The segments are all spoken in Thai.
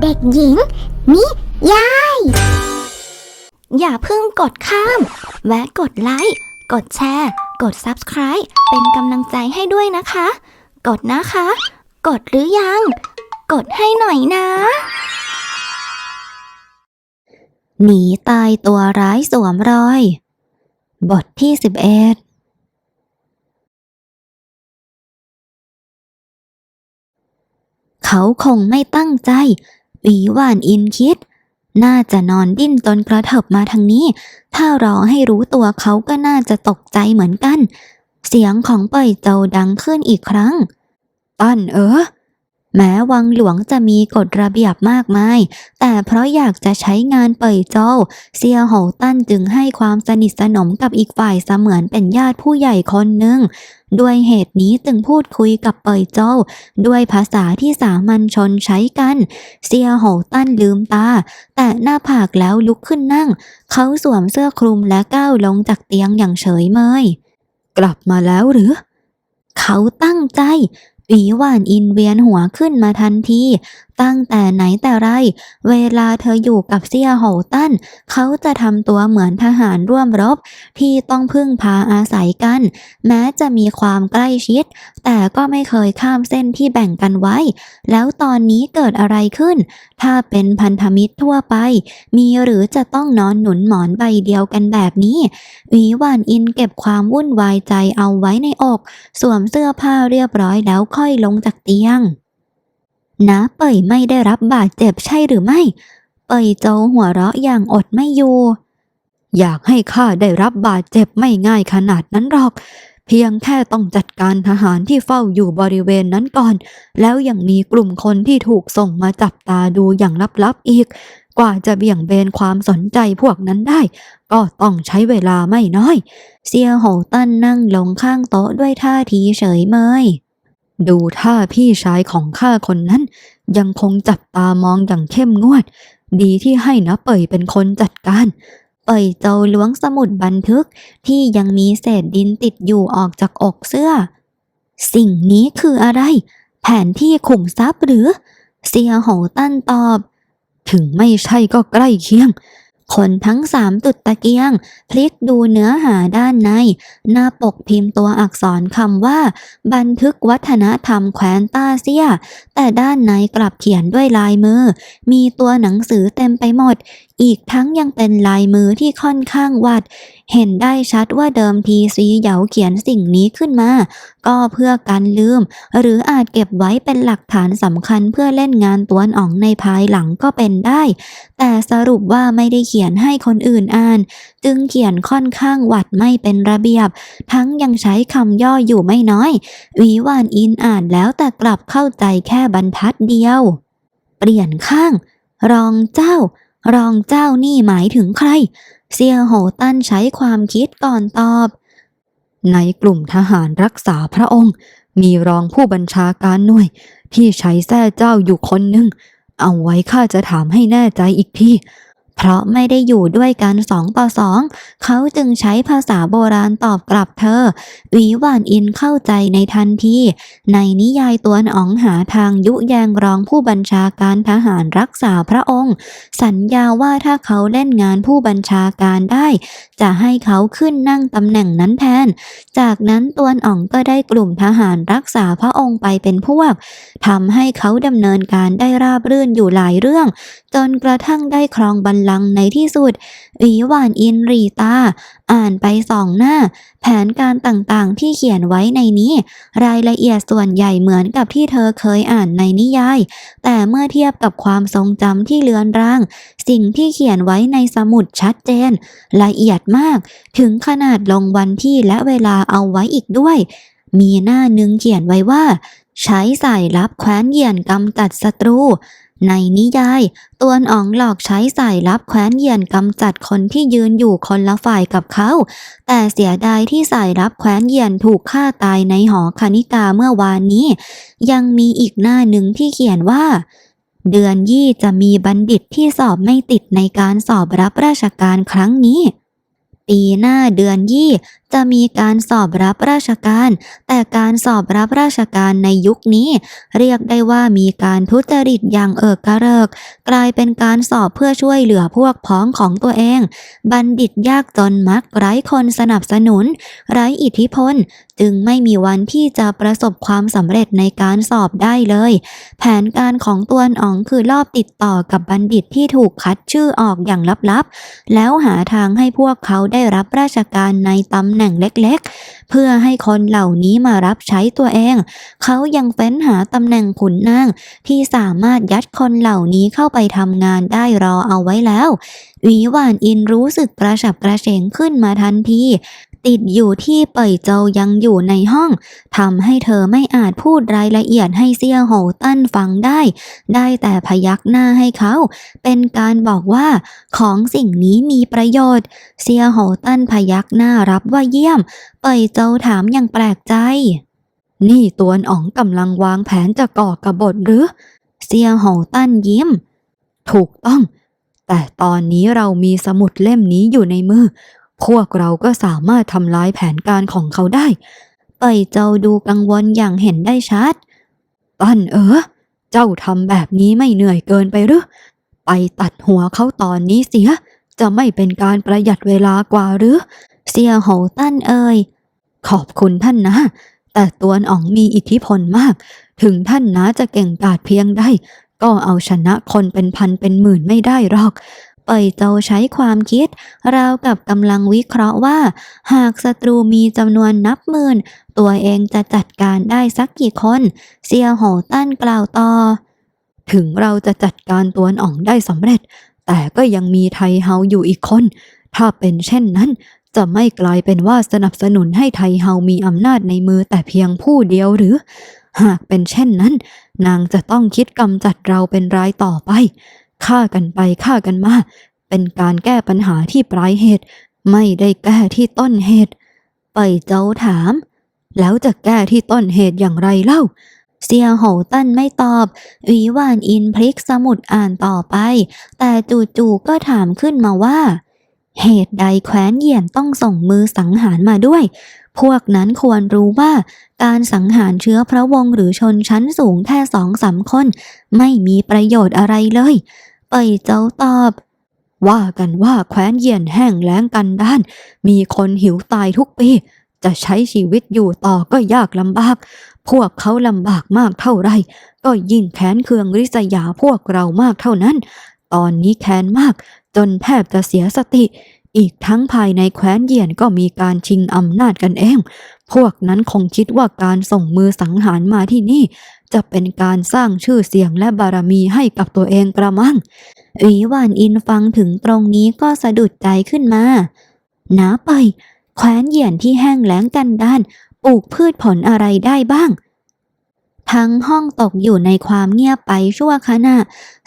เด็กหญิง นิยาย อย่าเพิ่งกดข้าม แวะกดไลค์ กดแชร์ กด Subscribe เป็นกำลังใจให้ด้วยนะคะ กดนะคะ กดหรือยัง กดให้หน่อยนะ หนีตายตัวร้ายสวมรอย บทที่11เขาคงไม่ตั้งใจหวีหวานอินคิด น่าจะนอนดิ้นจนกระเถิบมาทางนี้ ถ้ารอให้รู้ตัวเขาก็น่าจะตกใจเหมือนกัน เสียงของเป่ยเจาดังขึ้นอีกครั้งตั้นเออ แม้วังหลวงจะมีกฎระเบียบมากมาย แต่เพราะอยากจะใช้งานเป่ยเจ้า เซียโหตั้นจึงให้ความสนิทสนมกับอีกฝ่ายเสมือนเป็นญาติผู้ใหญ่คนหนึ่งด้วยเหตุนี้จึงพูดคุยกับเป่ยเจ้า ด้วยภาษาที่สามัญชนใช้กัน เซียโหตั้นลืมตา แต่หน้าผากแล้วลุกขึ้นนั่ง เขาสวมเสื้อคลุมและก้าวลงจากเตียงอย่างเฉยเมย กลับมาแล้วหรือ เขาตั้งใจ หวีหวานอินเวียนหัวขึ้นมาทันทีตั้งแต่ไหนแต่ไร เวลาเธออยู่กับเซียโหตันเขาจะทำตัวเหมือนทหารร่วมรบ ที่ต้องพึ่งพาอาศัยกัน แม้จะมีความใกล้ชิด แต่ก็ไม่เคยข้ามเส้นที่แบ่งกันไว้ แล้วตอนนี้เกิดอะไรขึ้น ถ้าเป็นพันธมิตรทั่วไป มีหรือจะต้องนอนหนุนหมอนใบเดียวกันแบบนี้วีหวานอินเก็บความวุ่นวายใจเอาไว้ในอก สวมเสื้อผ้าเรียบร้อยแล้วค่อยลงจากเตียง น้าเป่ยไม่ได้รับบาดเจ็บใช่หรือไม่ เป่ยโจหัวเราะอย่างอดไม่อยู่ อยากให้ข้าได้รับบาดเจ็บไม่ง่ายขนาดนั้นหรอก เพียงแค่ต้องจัดการทหารที่เฝ้าอยู่บริเวณนั้นก่อน แล้วยังมีกลุ่มคนที่ถูกส่งมาจับตาดูอย่างลับๆอีก กว่าจะเบี่ยงเบนความสนใจพวกนั้นได้ ก็ต้องใช้เวลาไม่น้อย เซียโหตันนั่งลงข้างโต๊ะด้วยท่าทีเฉยเมย ดูท่าพี่ชายของข้าคนนั้น ยังคงจับตามองอย่างเข้มงวด ดีที่ให้นะเป่ยเป็นคนจัดการเป่ยเจ้าล้วงสมุดบันทึกที่ยังมีเศษดินติดอยู่ออกจากอกเสื้อ สิ่งนี้คืออะไร แผนที่ขุมทรัพย์หรือ เซียโหตั้นตอบ ถึงไม่ใช่ก็ใกล้เคียง คนทั้งสามจุดตะเกียง พลิกดูเนื้อหาด้านใน หน้าปกพิมพ์ตัวอักษรคำว่า บันทึกวัฒนธรรมแคว้นต้าเซีย แต่ด้านในกลับเขียนด้วยลายมือ มีตัวหนังสือเต็มไปหมด อีกทั้งยังเป็นลายมือที่ค่อนข้างวัดเห็นได้ชัดว่าเดิมทีซีเหยาเขียนสิ่งนี้ขึ้นมา ก็เพื่อการลืม หรืออาจเก็บไว้เป็นหลักฐานสำคัญเพื่อเล่นงานตวนอ๋องในภายหลังก็เป็นได้ แต่สรุปว่าไม่ได้เขียนให้คนอื่นอ่าน จึงเขียนค่อนข้างวัดไม่เป็นระเบียบ ทั้งยังใช้คำย่ออยู่ไม่น้อยวีวานอินอ่านแล้วแต่กลับเข้าใจแค่บรรทัดเดียว เปลี่ยนข้าง รองเจ้า รองเจ้านี่หมายถึงใคร เซียโหตันใช้ความคิดก่อนตอบ ในกลุ่มทหารรักษาพระองค์ มีรองผู้บัญชาการหน่วย ที่ใช้แท้เจ้าอยู่คนหนึ่ง เอาไว้ข้าจะถามให้แน่ใจอีกที เพราะไม่ได้อยู่ด้วยกันสองต่อสองเขาจึงใช้ภาษาโบราณตอบกลับเธอหวีหวานอินเข้าใจในทันที ในนิยายตัวนอ๋องหาทางยุแยงรองผู้บัญชาการทหารรักษาพระองค์ สัญญาว่าถ้าเขาเล่นงานผู้บัญชาการได้ จะให้เขาขึ้นนั่งตำแหน่งนั้นแทน จากนั้นตัวนอ๋องก็ได้กลุ่มทหารรักษาพระองค์ไปเป็นพวกทำให้เขาดำเนินการได้ราบรื่นอยู่หลายเรื่อง จนกระทั่งได้ครองบัลลังในที่สุดหวีหวานอินรีตา อ่านไปสองหน้า แผนการต่างๆที่เขียนไว้ในนี้ รายละเอียดส่วนใหญ่เหมือนกับที่เธอเคยอ่านในนิยาย แต่เมื่อเทียบกับความทรงจำที่เลือนราง สิ่งที่เขียนไว้ในสมุดชัดเจน ละเอียดมาก ถึงขนาดลงวันที่และเวลาเอาไว้อีกด้วย มีหน้าหนึ่งเขียนไว้ว่าใช้สายลับแคว้นเหยียนกำจัดศัตรู ในนิยาย ตวนอ๋องหลอกใช้สายลับแคว้นเยียนกำจัดคนที่ยืนอยู่คนละฝ่ายกับเขา แต่เสียดายที่สายลับแคว้นเยียนถูกฆ่าตายในหอคณิกาเมื่อวานนี้ ยังมีอีกหน้าหนึ่งที่เขียนว่า เดือนยี่จะมีบัณฑิตที่สอบไม่ติดในการสอบรับราชการครั้งนี้ ปีหน้าเดือนยี่ จะมีการสอบรับราชการ แต่การสอบรับราชการในยุคนี้ เรียกได้ว่ามีการทุจริตอย่างเอิกกระเริก กลายเป็นการสอบเพื่อช่วยเหลือพวกพ้องของตัวเอง บัณฑิตยากจนมักไร้คนสนับสนุน ไร้อิทธิพล จึงไม่มีวันที่จะประสบความสำเร็จในการสอบได้เลย แผนการของตัวอ๋องคือรอบติดต่อกับบัณฑิตที่ถูกคัดชื่อออกอย่างลับๆ แล้วหาทางให้พวกเขาได้รับราชการในตำแหน่งเล็กๆ เพื่อให้คนเหล่านี้มารับใช้ตัวเอง เขายังเฟ้นหาตำแหน่งขุนนางที่สามารถยัดคนเหล่านี้เข้าไปทำงานได้รอเอาไว้แล้ววีหวานอินรู้สึกกระฉับกระเฉงขึ้นมาทันที ติดอยู่ที่เป่ยเจายังอยู่ในห้องทำให้เธอไม่อาจพูดรายละเอียดให้เซี่ยโหตั้นฟังได้ ได้แต่พยักหน้าให้เขา เป็นการบอกว่าของสิ่งนี้มีประโยชน์ เซียโหตั้นพยักหน้ารับว่าเยี่ยม เป่ยเจาถามอย่างแปลกใจ นี่ตวนอ๋องกำลังวางแผนจะก่อกบฏหรือ เซียโหตั้นยิ้ม ถูกต้องแต่ตอนนี้เรามีสมุดเล่มนี้อยู่ในมือ พวกเราก็สามารถทำลายแผนการของเขาได้เป่ยเจ้าดูกังวลอย่างเห็นได้ชัดตั้นเออ เจ้าทำแบบนี้ไม่เหนื่อยเกินไปหรือ ไปตัดหัวเขาตอนนี้เสีย จะไม่เป็นการประหยัดเวลากว่าหรือ เสียโหตั้นเอ่ยขอบคุณท่านนะ แต่ตัวอ๋องมีอิทธิพลมาก ถึงท่านนะจะเก่งกาจเพียงใดก็เอาชนะคนเป็นพันเป็นหมื่นไม่ได้หรอก เป่ยเจ้าใช้ความคิด ราวกับกำลังวิเคราะห์ว่า หากศัตรูมีจำนวนนับหมื่น ตัวเองจะจัดการได้สักกี่คน เซียโหตั้นกล่าวต่อ ถึงเราจะจัดการตัวนอ่องได้สำเร็จ แต่ก็ยังมีไทเฮาอยู่อีกคน ถ้าเป็นเช่นนั้น จะไม่กลายเป็นว่าสนับสนุนให้ไทเฮามีอำนาจในมือแต่เพียงผู้เดียวหรือ หากเป็นเช่นนั้น นางจะต้องคิดกำจัดเราเป็นรายต่อไป ฆ่ากันไปฆ่ากันมา เป็นการแก้ปัญหาที่ปลายเหตุ ไม่ได้แก้ที่ต้นเหตุ ไปเจ้าถาม แล้วจะแก้ที่ต้นเหตุอย่างไรเล่า เซียโหตั้นไม่ตอบวีวานอินพลิกสมุดอ่านต่อไป แต่จู่ๆก็ถามขึ้นมาว่า เหตุใดแคว้นเหยียนต้องส่งมือสังหารมาด้วย พวกนั้นควรรู้ว่าการสังหารเชื้อพระวงศ์หรือชนชั้นสูงแค่สองสามคน ไม่มีประโยชน์อะไรเลยเป่ยเจ้าตอบ ว่ากันว่าแคว้นเยียนแห้งแล้งกันด้าน มีคนหิวตายทุกปี จะใช้ชีวิตอยู่ต่อก็ยากลำบาก พวกเขาลำบากมากเท่าไร ก็ยิ่งแค้นเคืองริษยาพวกเรามากเท่านั้น ตอนนี้แค้นมาก จนแทบจะเสียสติ อีกทั้งภายในแคว้นเยียนก็มีการชิงอำนาจกันเอง พวกนั้นคงคิดว่าการส่งมือสังหารมาที่นี่ จะเป็นการสร้างชื่อเสียงและบารมีให้กับตัวเองกระมังหวีหวานอินฟังถึงตรงนี้ก็สะดุดใจขึ้นมาหนาไป แคว้นเหยียนที่แห้งแล้งกันด้าน ปลูกพืชผลอะไรได้บ้าง ทั้งห้องตกอยู่ในความเงียบไปชั่วขณะ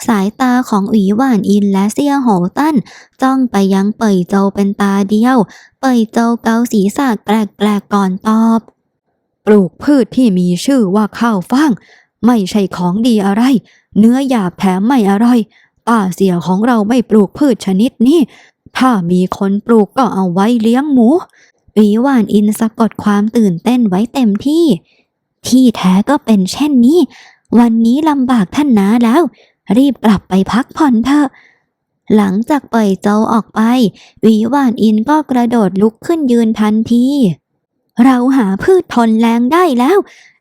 สายตาของอุ๋ยหวานอินและเซียโหตั้นจ้องไปยังเป่ยโจเป็นตาเดียว เป่ยโจเกาศีรษะแกลกๆก่อนตอบ ปลูกพืชที่มีชื่อว่าข้าวฟ่าง ไม่ใช่ของดีอะไร เนื้อหยาบแถมไม่อร่อยป้าเสียของเราไม่ปลูกพืชชนิดนี้ ถ้ามีคนปลูกก็เอาไว้เลี้ยงหมูหวีหวานอินสะกดความตื่นเต้นไว้เต็มที่ ที่แท้ก็เป็นเช่นนี้ วันนี้ลำบากท่านนาแล้ว รีบกลับไปพักผ่อนเถอะ หลังจากปล่อยโจวออกไป วีหวานอินก็กระโดดลุกขึ้นยืนทันที เราหาพืชทนแรงได้แล้ว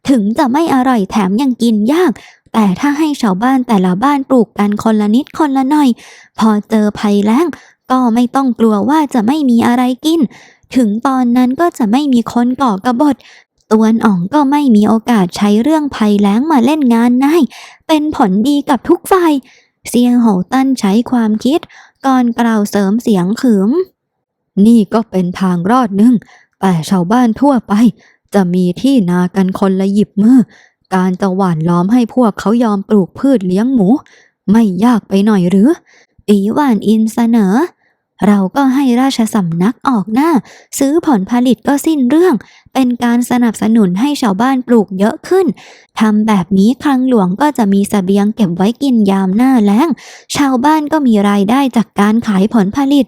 ถึงจะไม่อร่อยแถมยังกินยาก แต่ถ้าให้ชาวบ้านแต่ละบ้านปลูกกันคนละนิดคนละหน่อย พอเจอภัยแล้ง ก็ไม่ต้องกลัวว่าจะไม่มีอะไรกินถึงตอนนั้นก็จะไม่มีคนก่อกระบฏ ตวนอ่องก็ไม่มีโอกาสใช้เรื่องภัยแล้งมาเล่นงานนายเป็นผลดีกับทุกฝ่ายเสียงโหตั้นใช้ความคิด ก่อนกล่าวเสริมเสียงขึม นี่ก็เป็นทางรอดหนึ่ง แต่ชาวบ้านทั่วไป จะมีที่นากันคนละหยิบมือ การจะหว่านล้อมให้พวกเขายอมปลูกพืชเลี้ยงหมู ไม่ยากไปหน่อยหรืออีหวานอินเสนอ เราก็ให้ราชสำนักออกหน้า ซื้อผลผลิตก็สิ้นเรื่อง เป็นการสนับสนุนให้ชาวบ้านปลูกเยอะขึ้นทำแบบนี้คลังหลวงก็จะมีสเสบียงเก็บไว้กินยามหน้าแล้ง ชาวบ้านก็มีรายได้จากการขายผลผลิต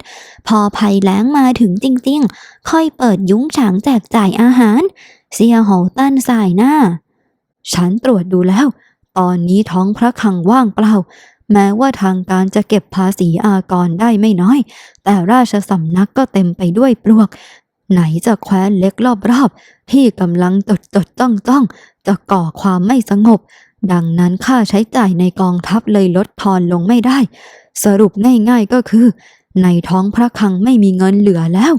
พอภัยแล้งมาถึงจริงๆ ค่อยเปิดยุ้งฉางแจกจ่ายอาหาร เสียโหวตั้นสายหน้า ฉันตรวจดูแล้ว ตอนนี้ท้องพระคลังว่างเปล่าแม้ว่าทางการจะเก็บภาษีอากรได้ไม่น้อย แต่ราชสำนักก็เต็มไปด้วยปลวก ไหนจะแคว้นเล็กรอบๆที่กำลังจดจดจ้องจ้องๆจะก่อความไม่สงบ ดังนั้นค่าใช้จ่ายในกองทัพเลยลดทอนลงไม่ได้ สรุปง่ายๆก็คือ ในท้องพระคลังไม่มีเงินเหลือแล้ว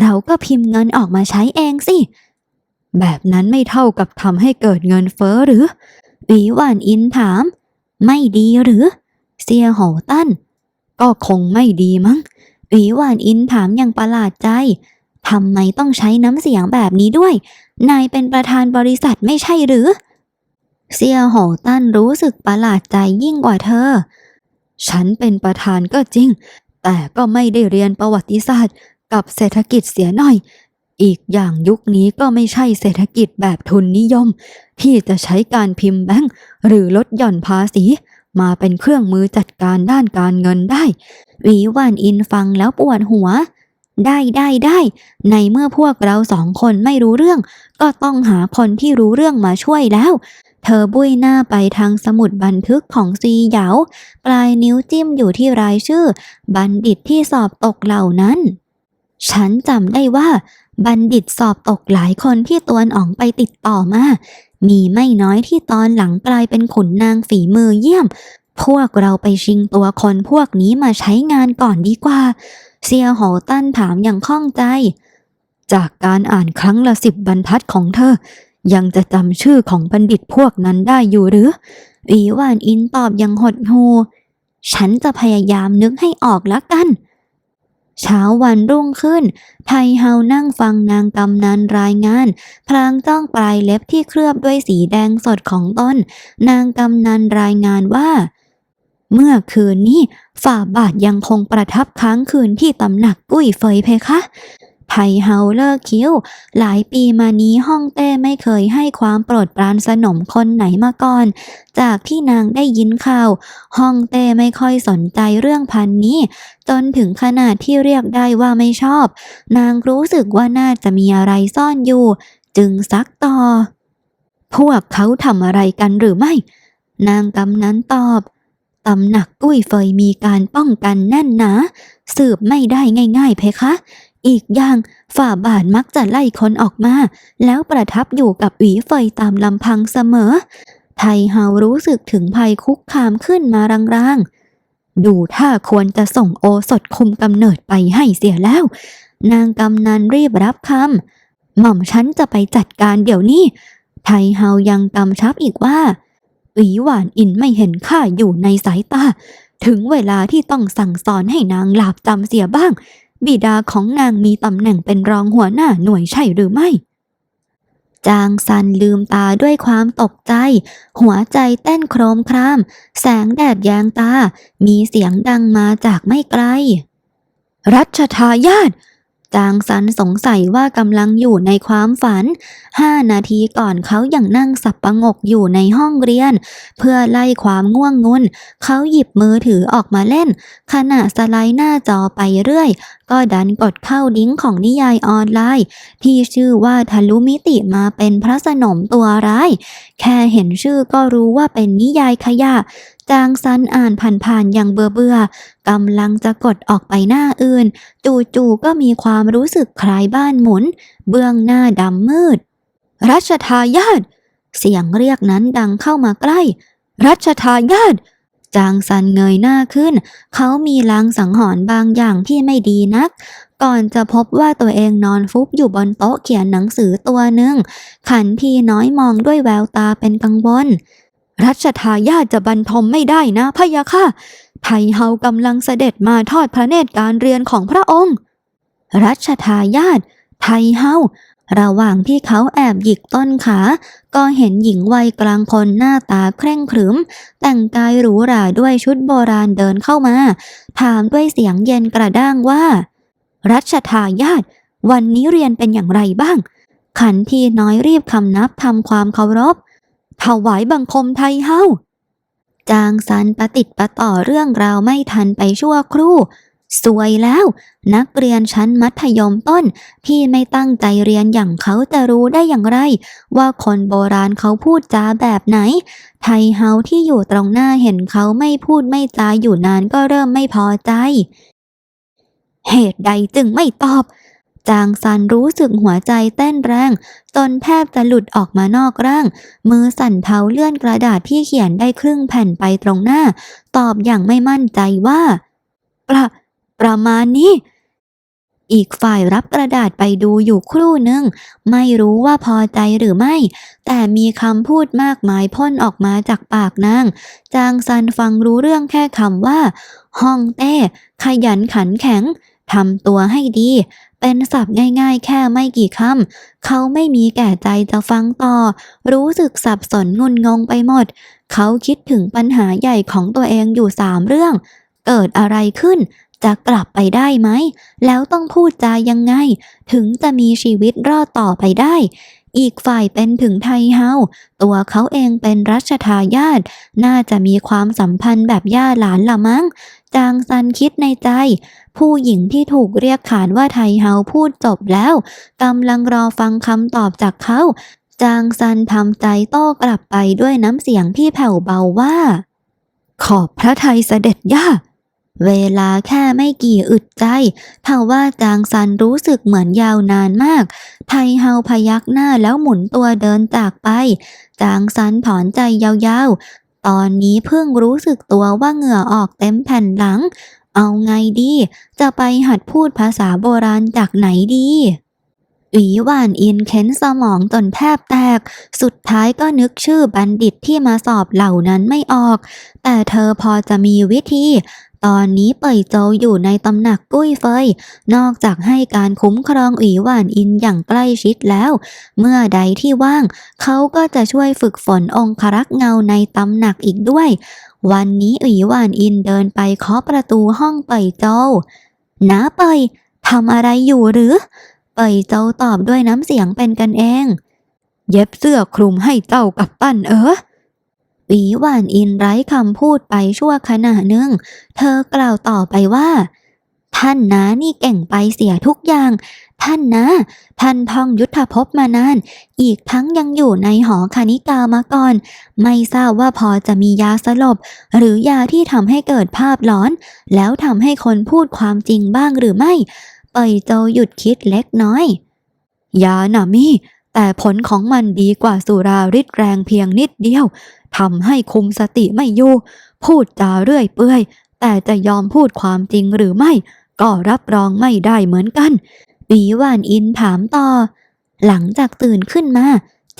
เราก็พิมพ์เงินออกมาใช้เองสิ แบบนั้นไม่เท่ากับทำให้เกิดเงินเฟ้อหรือหวีหวานอินถาม ไม่ดีหรือ เซียโหวตั้น ก็คงไม่ดีมั้งหวีหวานอินถามอย่างประหลาดใจ ทำไมต้องใช้น้ำเสียงแบบนี้ด้วย นายเป็นประธานบริษัทไม่ใช่หรือ เซียโหวตั้นรู้สึกประหลาดใจยิ่งกว่าเธอ ฉันเป็นประธานก็จริง แต่ก็ไม่ได้เรียนประวัติศาสตร์กับเศรษฐกิจเสียหน่อย อีกอย่างยุคนี้ก็ไม่ใช่เศรษฐกิจแบบทุนนิยม ที่จะใช้การพิมพ์แบงก์หรือลดหย่อนภาษี มาเป็นเครื่องมือจัดการด้านการเงินได้ วีวานอินฟังแล้วปวดหัว ได้ได้ได้ในเมื่อพวกเราสองคนไม่รู้เรื่อง ก็ต้องหาคนที่รู้เรื่องมาช่วยแล้ว เธอบุยหน้าไปทางสมุดบันทึกของซีเหยาปลายนิ้วจิ้มอยู่ที่รายชื่อ บัณฑิตที่สอบตกเหล่านั้น ฉันจำได้ว่า บัณฑิตสอบตกหลายคนที่ตวนอ๋องไปติดต่อมา มีไม่น้อยที่ตอนหลังกลายเป็นขุนนางฝีมือเยี่ยม พวกเราไปชิงตัวคนพวกนี้มาใช้งานก่อนดีกว่า เซียโหตั้นถามอย่างข้องใจ จากการอ่านครั้งละสิบบรรทัดของเธอ ยังจะจำชื่อของบัณฑิตพวกนั้นได้อยู่หรืออีวานอินตอบอย่างหดหูฉันจะพยายามนึกให้ออกละกัน เช้าวันรุ่งขึ้น ไทเฮานั่งฟังนางกำนันรายงาน พลางจ้องปลายเล็บที่เคลือบด้วยสีแดงสดของต้น นางกำนันรายงานว่า เมื่อคืนนี้ฝ่าบาทยังคงประทับค้างคืนที่ตำหนักกุ้ยเฟยเพคะไทเฮาเลิกคิ้ว หลายปีมานี้ฮ่องเต้ไม่เคยให้ความโปรดปรานสนมคนไหนมาก่อน จากที่นางได้ยินข่าวฮ่องเต้ไม่ค่อยสนใจเรื่องพันนี้ จนถึงขนาดที่เรียกได้ว่าไม่ชอบ นางรู้สึกว่าน่าจะมีอะไรซ่อนอยู่ จึงซักต่อ พวกเขาทำอะไรกันหรือไม่ นางกำนั้นตอบ ตำหนักกุ้ยเฟยมีการป้องกันแน่นหนาสืบไม่ได้ง่ายๆเพคะ อีกอย่างฝ่าบาทมักจะไล่คนออกมา แล้วประทับอยู่กับหวีเฟยตามลำพังเสมอ ไทเฮารู้สึกถึงภัยคุกคามขึ้นมารางๆ ดูถ้าควรจะส่งโอสถคุมกำเนิดไปให้เสียแล้ว นางกำนันรีบรับคำหม่อมฉันจะไปจัดการเดี๋ยวนี้ ไทเฮายังกำชับอีกว่า หวีหวานอินไม่เห็นข้าอยู่ในสายตา ถึงเวลาที่ต้องสั่งสอนให้นางหลาบจำเสียบ้าง บิดาของนางมีตำแหน่งเป็นรองหัวหน้าหน่วยใช่หรือไม่ จางซันลืมตาด้วยความตกใจ หัวใจเต้นโครมคราม แสงแดดแยงตา มีเสียงดังมาจากไม่ไกล รัชทายาท จางซันสงสัยว่ากำลังอยู่ในความฝันห้านาทีก่อนเขายังนั่งสับประงกอยู่ในห้องเรียน เพื่อไล่ความง่วงงุนเขาหยิบมือถือออกมาเล่น ขณะสไลด์หน้าจอไปเรื่อย ก็ดันกดเข้าลิงก์ของนิยายออนไลน์ ที่ชื่อว่าทะลุมิติมาเป็นพระสนมตัวร้าย แค่เห็นชื่อก็รู้ว่าเป็นนิยายขยะจางซันอ่านผ่านๆอย่างเบื่อเบื่อๆกำลังจะกดออกไปหน้าอื่น จู่ๆก็มีความรู้สึกคล้ายบ้านหมุน เบื้องหน้าดำมืด รัชทายาทเสียงเรียกนั้นดังเข้ามาใกล้ รัชทายาทจางซันเงยหน้าขึ้น เขามีลางสังหรณ์บางอย่างที่ไม่ดีนัก ก่อนจะพบว่าตัวเองนอนฟุบอยู่บนโต๊ะเขียนหนังสือตัวหนึ่ง ขันทีน้อยมองด้วยแววตาเป็นกังวล รัชทายาทจะบรรทมไม่ได้นะพะยะค่ะ ไทเฮากำลังเสด็จมาทอดพระเนตรการเรียนของพระองค์ รัชทายาทไทเฮาระหว่างที่เขาแอบหยิกต้นขา ก็เห็นหญิงวัยกลางคนหน้าตาเคร่งขรึม แต่งกายหรูหราด้วยชุดโบราณเดินเข้ามา ถามด้วยเสียงเย็นกระด้างว่า รัชทายาทวันนี้เรียนเป็นอย่างไรบ้าง ขันทีน้อยรีบคำนับทำความเคารพ ถวายบังคมไทยเฮาจางซันประติดประต่อเรื่องราวไม่ทันไปชั่วครู่ สวยแล้ว นักเรียนชั้นมัธยมต้น ที่ไม่ตั้งใจเรียนอย่างเขาจะรู้ได้อย่างไร ว่าคนโบราณเขาพูดจาแบบไหน ไทเฮาที่อยู่ตรงหน้าเห็นเขาไม่พูดไม่จาอยู่นานก็เริ่มไม่พอใจ เหตุใดจึงไม่ตอบ จางซันรู้สึกหัวใจเต้นแรงจนแทบจะหลุดออกมานอกร่าง มือสั่นเทาเลื่อนกระดาษที่เขียนได้ครึ่งแผ่นไปตรงหน้า ตอบอย่างไม่มั่นใจว่า ประประมาณนี้ อีกฝ่ายรับกระดาษไปดูอยู่ครู่หนึ่งไม่รู้ว่าพอใจหรือไม่ แต่มีคำพูดมากมายพ่นออกมาจากปากนาง จางซันฟังรู้เรื่องแค่คำว่า ห้องเต้ ขยันขันแข็ง ทำตัวให้ดี เป็นศัพท์ง่ายๆ แค่ไม่กี่คำเขาไม่มีแก่ใจจะฟังต่อ รู้สึกสับสนงุนงงไปหมด เขาคิดถึงปัญหาใหญ่ของตัวเองอยู่สามเรื่อง เกิดอะไรขึ้น จะกลับไปได้ไหม แล้วต้องพูดจายังไง ถึงจะมีชีวิตรอดต่อไปได้ อีกฝ่ายเป็นถึงไทเฮา ตัวเขาเองเป็นรัชทายาท น่าจะมีความสัมพันธ์แบบย่าหลานละมั้ง จางซันคิดในใจ ผู้หญิงที่ถูกเรียกขานว่าไทเฮาพูดจบแล้วกำลังรอฟังคำตอบจากเขา จางซันทำใจโต้กลับไปด้วยน้ำเสียงที่แผ่วเบาว่า ขอบพระทัยเสด็จย่า เวลาแค่ไม่กี่อึดใจเทว่าจางซันรู้สึกเหมือนยาวนานมาก ไทเฮาพยักหน้าแล้วหมุนตัวเดินจากไป จางซันถอนใจยาวๆ ตอนนี้เพิ่งรู้สึกตัวว่าเหงื่อออกเต็มแผ่นหลัง เอาไงดี จะไปหัดพูดภาษาโบราณจากไหนดีอีหวานอินเค้นสมองจนแทบแตก สุดท้ายก็นึกชื่อบัณฑิตที่มาสอบเหล่านั้นไม่ออก แต่เธอพอจะมีวิธี ตอนนี้เป่ยโจวอยู่ในตำหนักกุ้ยเฟย นอกจากให้การคุ้มครองอีหวานอินอย่างใกล้ชิดแล้ว เมื่อใดที่ว่าง เขาก็จะช่วยฝึกฝนองครักษ์เงาในตำหนักอีกด้วย วันนี้อีหวานอินเดินไปเคาะประตูห้องเป่ยโจวน้าเป่ยทำอะไรอยู่หรือ เป่ยโจวตอบด้วยน้ำเสียงเป็นกันเอง เย็บเสื้อคลุมให้เจ้ากับปั้นเออ อีหวานอินไร้คำพูดไปชั่วขณะหนึ่ง เธอกล่าวต่อไปว่า ท่านนะนี่เก่งไปเสียทุกอย่าง ท่านนะ ท่านท่องยุทธภพมานาน อีกทั้งยังอยู่ในหอคณิกามาก่อน ไม่ทราบว่าพอจะมียาสลบ หรือยาที่ทำให้เกิดภาพหลอน แล้วทำให้คนพูดความจริงบ้างหรือไม่ เป่ยโจหยุดคิดเล็กน้อย ยาหน่ะมีแต่ผลของมันดีกว่าสุราฤทธิ์แรงเพียงนิดเดียว ทำให้คุมสติไม่อยู่พูดจาเรื่อยเปื่อย แต่จะยอมพูดความจริงหรือไม่ ก็รับรองไม่ได้เหมือนกันปีว่านอินถามต่อ หลังจากตื่นขึ้นมา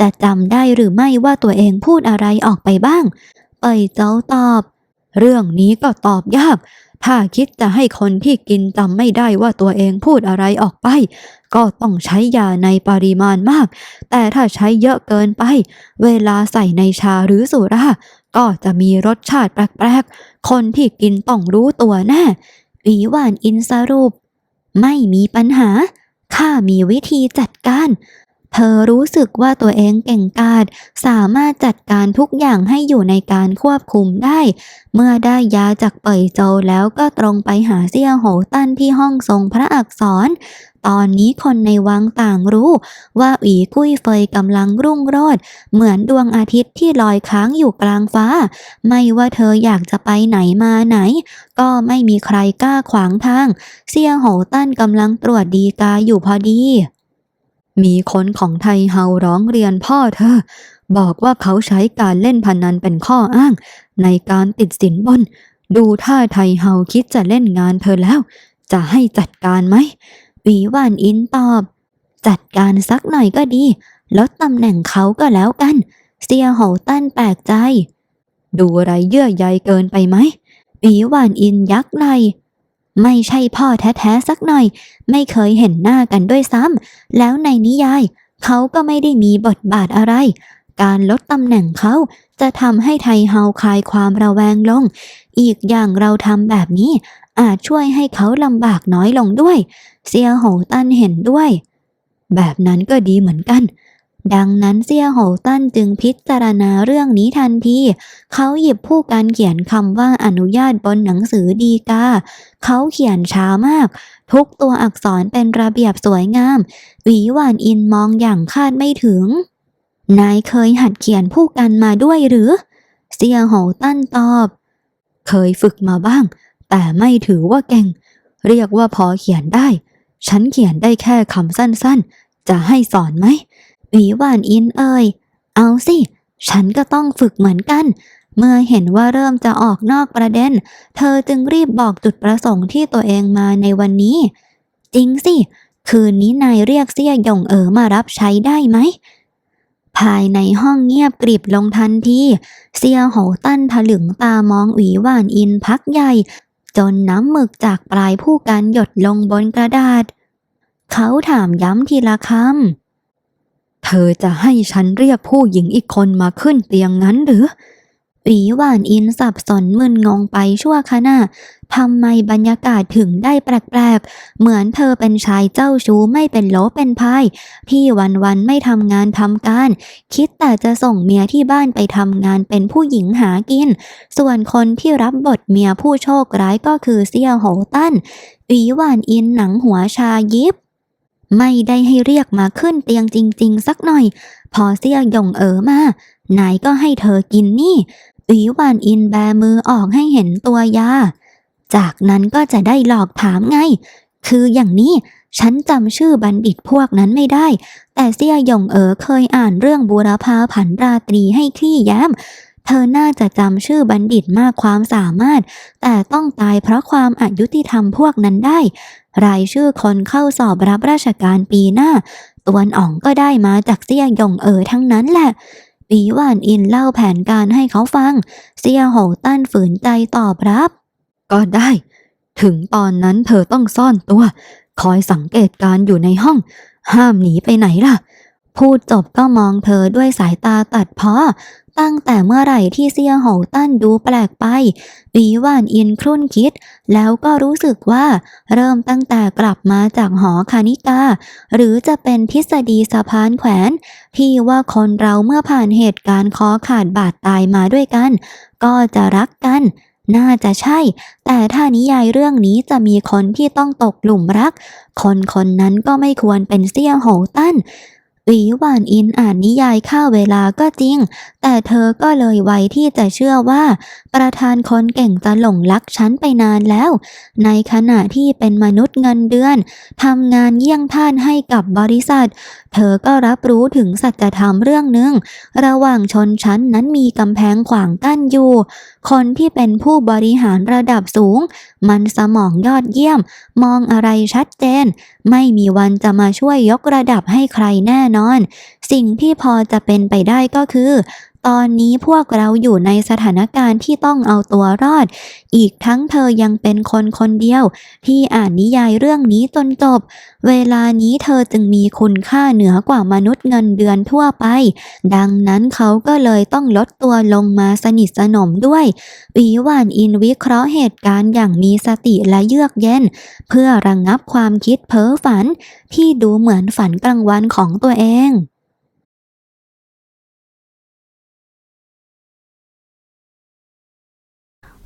จะจำได้หรือไม่ว่าตัวเองพูดอะไรออกไปบ้าง เปยเจ้าตอบ เรื่องนี้ก็ตอบยาก ถ้าคิดจะให้คนที่กินจำไม่ได้ว่าตัวเองพูดอะไรออกไป ก็ต้องใช้ยาในปริมาณมาก แต่ถ้าใช้เยอะเกินไป เวลาใส่ในชาหรือสุราก็จะมีรสชาติแปลกๆ คนที่กินต้องรู้ตัวแน่อีหวานอินสรุป ไม่มีปัญหา ข้ามีวิธีจัดการ เธอรู้สึกว่าตัวเองเก่งกาจสามารถจัดการทุกอย่างให้อยู่ในการควบคุมได้ เมื่อได้ยาจากเป่ยโจวแล้วก็ตรงไปหาเสี่ยโหตั้นที่ห้องทรงพระอักษร ตอนนี้คนในวังต่างรู้ ว่าอีกุ้ยเฟยกำลังรุ่งโรจน์เหมือนดวงอาทิตย์ที่ลอยค้างอยู่กลางฟ้า ไม่ว่าเธออยากจะไปไหนมาไหน ก็ไม่มีใครกล้าขวางทางเสี่ยโหตั้นกำลังตรวจดีกาอยู่พอดี มีคนของไทเฮาร้องเรียนพ่อเธอ บอกว่าเขาใช้การเล่นพนันเป็นข้ออ้าง ในการติดสินบน ดูท่าไทเฮาคิดจะเล่นงานเธอแล้ว จะให้จัดการไหมวีวานอินตอบ จัดการสักหน่อยก็ดีลดตำแหน่งเขาก็แล้วกัน เซียโหตั้นแปลกใจ ดูไรเยื่อใยเกินไปไหมหวีหวานอินยักไหล ไม่ใช่พ่อแท้ๆสักหน่อย ไม่เคยเห็นหน้ากันด้วยซ้ำแล้วในนิยาย เขาก็ไม่ได้มีบทบาทอะไร การลดตำแหน่งเขาจะทำให้ไทเฮาคลายความระแวงลง อีกอย่างเราทำแบบนี้ อาจช่วยให้เขาลำบากน้อยลงด้วย เซียโหตันเห็นด้วย แบบนั้นก็ดีเหมือนกัน ดังนั้นเซียโหตันจึงพิจารณาเรื่องนี้ทันที เขาหยิบผู้การเขียนคำว่าอนุญาตบนหนังสือดีกา เขาเขียนช้ามาก ทุกตัวอักษรเป็นระเบียบสวยงาม หวีหวานอินมองอย่างคาดไม่ถึง นายเคยหัดเขียนผู้กันมาด้วยหรือ เซียโหตั้นตอบ เคยฝึกมาบ้าง แต่ไม่ถือว่าเก่ง เรียกว่าพอเขียนได้ ฉันเขียนได้แค่คำสั้นๆ จะให้สอนไหม วีหวานอินเอ่ยเอาสิ ฉันก็ต้องฝึกเหมือนกัน เมื่อเห็นว่าเริ่มจะออกนอกประเด็น เธอจึงรีบบอกจุดประสงค์ที่ตัวเองมาในวันนี้ จริงสิ คืนนี้นายเรียกเสี่ยหยงเอ๋อมารับใช้ได้ไหมภายในห้องเงียบกริบลงทันทีเสี่ยโหตั้นถลึงตามองหวีหวานอินพักใหญ่ จนน้ำหมึกจากปลายผู้การหยดลงบนกระดาษ เขาถามย้ำทีละคำ เธอจะให้ฉันเรียกผู้หญิงอีกคนมาขึ้นเตียงงั้นหรือหวีหวานอินสับสนมึนงงไปชั่วขณะทำไมบรรยากาศถึงได้แปลกๆ เหมือนเธอเป็นชายเจ้าชู้ไม่เป็นโลเป็นพาย ที่วันๆไม่ทำงานทำการ คิดแต่จะส่งเมียที่บ้านไปทำงานเป็นผู้หญิงหากิน ส่วนคนที่รับบทเมียผู้โชคร้ายก็คือเซี่ยโหตั้นหวีหวานอินหนังหัวชายิบ ไม่ได้ให้เรียกมาขึ้นเตียงจริง ๆ สักหน่อย พอเสียหยงเอ๋อมา นายก็ให้เธอกินนี่หวีวานอินแบมือออกให้เห็นตัวยา จากนั้นก็จะได้หลอกถามไง คืออย่างนี้ฉันจำชื่อบัณฑิตพวกนั้นไม่ได้ แต่เสี่ยหยงเอ๋อเคยอ่านเรื่องบูรพาผันราตรีให้คลี่แย้ม เธอน่าจะจำชื่อบัณฑิตมากความสามารถ แต่ต้องตายเพราะความอายุติธรรมพวกนั้นได้ รายชื่อคนเข้าสอบรับราชการปีหน้า ตวนอ่องก็ได้มาจากเสี่ยหยงเอ๋อทั้งนั้นแหละปีหวานอินเล่าแผนการให้เขาฟังเสี่ยโหตั้นฝืนใจตอบรับ ก็ได้ ถึงตอนนั้นเธอต้องซ่อนตัว คอยสังเกตการอยู่ในห้อง ห้ามหนีไปไหนล่ะพูดจบก็มองเธอด้วยสายตาตัดเพ้อ ตั้งแต่เมื่อไหร่ที่เซียโหตั้นดูแปลกไปวีหวานอินครุ่นคิด แล้วก็รู้สึกว่าเริ่มตั้งแต่กลับมาจากหอคานิกา หรือจะเป็นทฤษฎีสะพานแขวน ที่ว่าคนเราเมื่อผ่านเหตุการณ์คอขาดบาดตายมาด้วยกัน ก็จะรักกัน น่าจะใช่ แต่ถ้านิยายเรื่องนี้จะมีคนที่ต้องตกหลุมรัก คนคนนั้นก็ไม่ควรเป็นเสี่ยโหตั้น หวีหวานอินอ่านนิยายข้าเวลาก็จริง แต่เธอก็เลยไวที่จะเชื่อว่า ประธานคนเก่งจะหลงรักฉันไปนานแล้ว ในขณะที่เป็นมนุษย์เงินเดือนทำงานเยี่ยงท่านให้กับบริษัท เธอก็รับรู้ถึงสัจธรรมเรื่องหนึ่ง ระหว่างชนชั้นนั้นมีกำแพงขวางกั้นอยู่ คนที่เป็นผู้บริหารระดับสูง มันสมองยอดเยี่ยม มองอะไรชัดเจน ไม่มีวันจะมาช่วยยกระดับให้ใครแน่นอน สิ่งที่พอจะเป็นไปได้ก็คือ ตอนนี้พวกเราอยู่ในสถานการณ์ที่ต้องเอาตัวรอด อีกทั้งเธอยังเป็นคนคนเดียว ที่อ่านนิยายเรื่องนี้จนจบ เวลานี้เธอจึงมีคุณค่าเหนือกว่ามนุษย์เงินเดือนทั่วไป ดังนั้นเขาก็เลยต้องลดตัวลงมาสนิทสนมด้วยวีหวานอินวิเคราะห์เหตุการณ์อย่างมีสติและเยือกเย็น เพื่อระงงับความคิดเพ้อฝัน ที่ดูเหมือนฝันกลางวันของตัวเอง